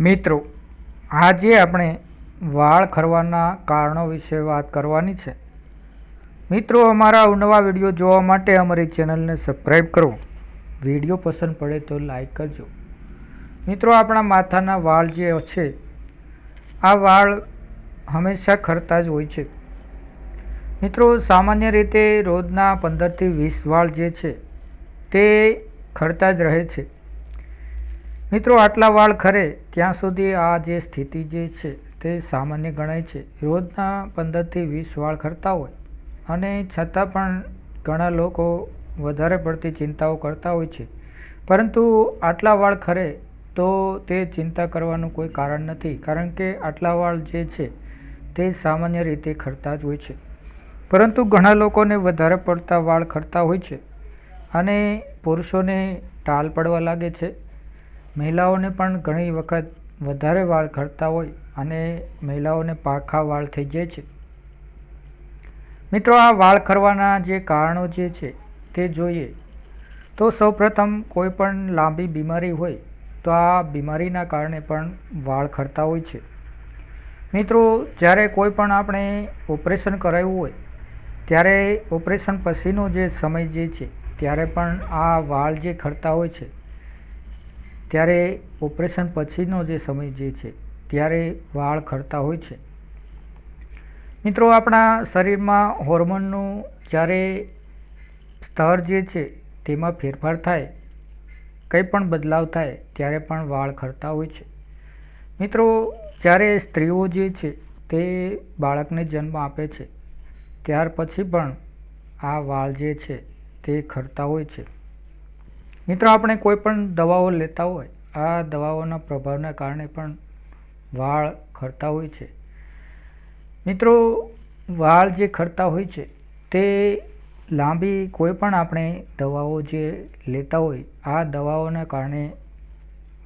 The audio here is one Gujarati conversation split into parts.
મિત્રો, આજે આપણે વાળ ખરવાના કારણો વિશે વાત કરવાની છે. મિત્રો, અમારા નવા વીડિયો જોવા માટે અમારી ચેનલને સબસ્ક્રાઈબ કરો. વીડિયો પસંદ પડે તો લાઈક કરજો. મિત્રો, આપણા માથાના વાળ જે છે, આ વાળ હંમેશા ખરતા જ હોય છે. મિત્રો, સામાન્ય રીતે રોજના પંદરથી વીસ વાળ જે છે, તે ખરતા જ રહે છે. મિત્રો, આટલા વાળ ખરે, ત્યાં સુધી આ જે સ્થિતિ જે છે, તે સામાન્ય ગણાય છે. રોજના પંદરથી વીસ વાળ ખરતા હોય. અને છતાં પણ ઘણા લોકો વધારે પડતી ચિંતાઓ કરતા હોય છે. પરંતુ આટલા વાળ ખરે, તો તે ચિંતા કરવાનું કોઈ કારણ નથી. કારણ કે આટલા વાળ જે છે, તે સામાન્ય રીતે ખરતા જ હોય છે. પરંતુ ઘણા લોકોને વધારે પડતા વાળ ખરતા હોય છે. અને પુરુષોને ટાલ પડવા લાગે છે. મહિલાઓને પણ ઘણી વખત વધારે વાળ ખરતા હોય અને મહિલાઓને પાખા વાળ થઈ જાય છે. મિત્રો, આ વાળ ખરવાના જે કારણો જે છે તે જોઈએ તો સૌપ્રથમ કોઈ પણ લાંબી બીમારી હોય તો આ બીમારીના કારણે પણ વાળ ખરતા હોય છે. મિત્રો, જ્યારે કોઈ પણ આપણે ઓપરેશન કરાવ્યું હોય, ત્યારે ઓપરેશન પછીનો જે સમય જે છે, ત્યારે પણ આ વાળ જે ખરતા હોય છે ત્યારે ઓપરેશન પછીનો જે સમય જે છે, ત્યારે વાળ ખરતા હોય છે. મિત્રો, આપણા શરીરમાં હોર્મોનનું જ્યારે સ્તર જે છે, તેમાં ફેરફાર થાય, કંઈ પણ બદલાવ થાય, ત્યારે પણ વાળ ખરતા હોય છે. મિત્રો, જ્યારે સ્ત્રીઓ જે છે, તે બાળકને જન્મ આપે છે, ત્યાર પછી પણ આ વાળ જે છે, તે ખરતા હોય છે. મિત્રો, આપણે કોઈ પણ દવાઓ લેતા હોય, આ દવાઓના પ્રભાવના કારણે પણ વાળ ખરતા હોય છે. મિત્રો, વાળ જે ખરતા હોય છે, તે લાંબી કોઈ પણ આપણે દવાઓ જે લેતા હોય, આ દવાઓના કારણે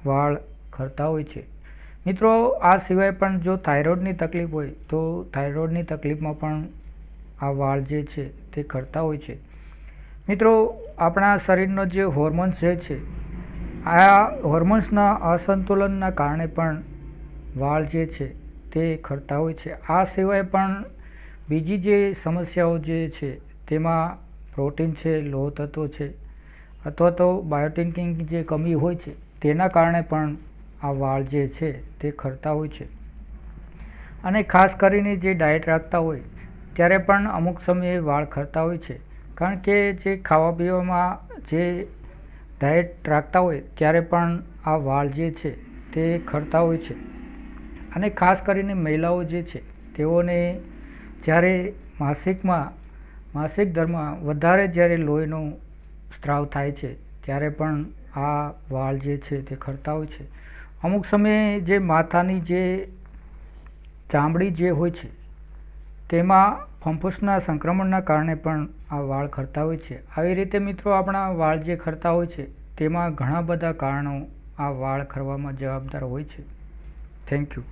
વાળ ખરતા હોય છે. મિત્રો, આ સિવાય પણ જો થાઇરોઇડની તકલીફ હોય, તો થાઇરોઇડની તકલીફમાં પણ આ વાળ જે છે, તે ખરતા હોય છે. મિત્રો આપણા શરીરનો જે હોર્મોન્સ જે છે, આ હોર્મોન્સના અસંતુલનના કારણે પણ વાળ જે છે તે ખરતા હોય છે. આ સિવાય પણ બીજી જે સમસ્યાઓ જે છે તેમાં પ્રોટીન છે, લોહ તત્વો છે, અથવા તો બાયોટિનની જે કમી હોય છે, તેના કારણે પણ આ વાળ જે છે તે ખરતા હોય છે. અને ખાસ કરીને જે ડાયટ રાખતા હોય, ત્યારે પણ અમુક સમયે વાળ ખરતા હોય છે. કારણ કે જે ખાવા પીવામાં જે ડાયટ રાખતા હોય ત્યારે પણ આ વાળ જે છે તે ખરતા હોય છે. અને ખાસ કરીને મહિલાઓ જે છે, તેઓને જ્યારે માસિકમાં, માસિક દરમાં વધારે જ્યારે લોહીનો સ્ત્રાવ થાય છે, ત્યારે પણ આ વાળ જે છે તે ખરતા હોય છે. અમુક સમયે જે માથાની જે ચામડી જે હોય છે તેમાં ફંફૂસના સંક્રમણના કારણે પણ આ વાળ ખરતા હોય છે. આવી રીતે મિત્રો આપણા વાળ જે ખરતા હોય છે, તેમાં ઘણા બધા કારણો આ વાળ ખરવામાં જવાબદાર હોય છે. Thank you